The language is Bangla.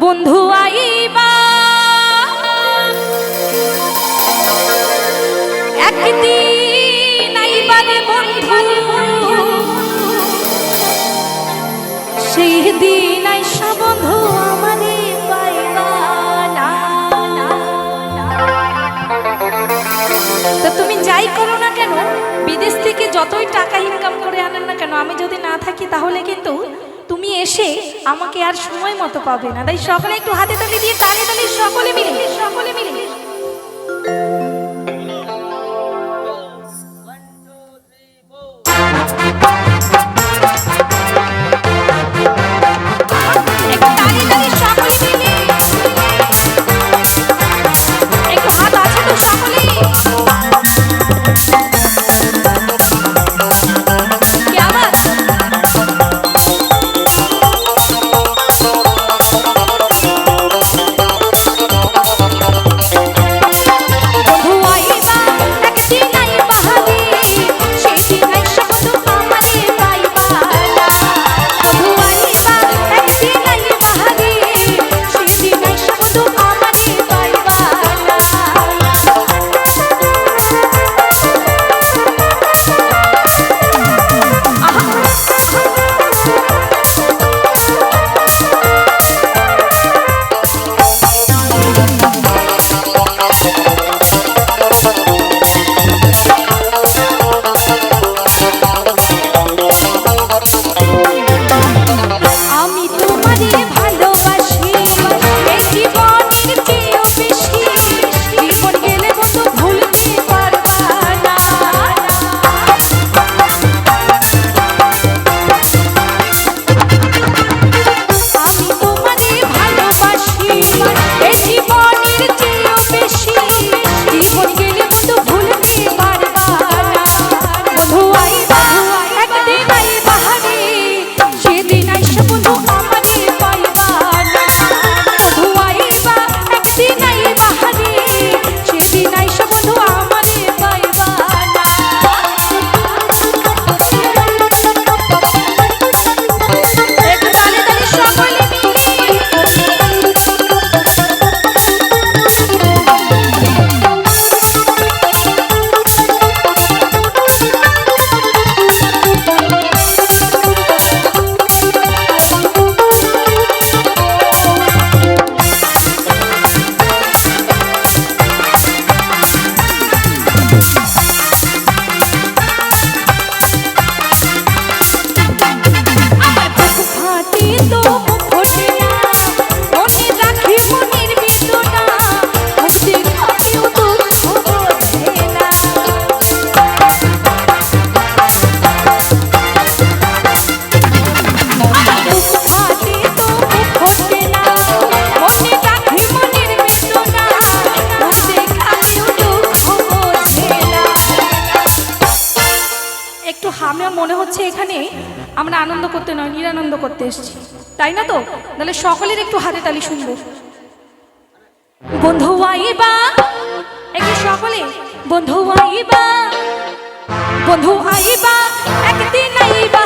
বন্ধু আইবা। বন্ধু। সেই দিন আইসা বন্ধু আমারে পাইবা তো তুমি যাই করো না কেন? বিদেশ থেকে যতই টাকা ইনকাম করে আনেন না কেন? আমি যদি না থাকি তাহলে কিন্তু তুমি এসে আমাকে আর সময় মতো পাবে না। তাই সকলে একটু হাতে তালি দিয়ে তালে তালে, সকলে মিলে সকলে মিলে। মনে হচ্ছে এখানে আমরা আনন্দ করতে নয়, নিরানন্দ করতে এসেছি। তাই না তো? তাহলে সকলের একটু হাতে তালি শুনব। বন্ধু আইবা একটু সকলে। বন্ধু আইবা বন্ধু আইবা একদিন আইবা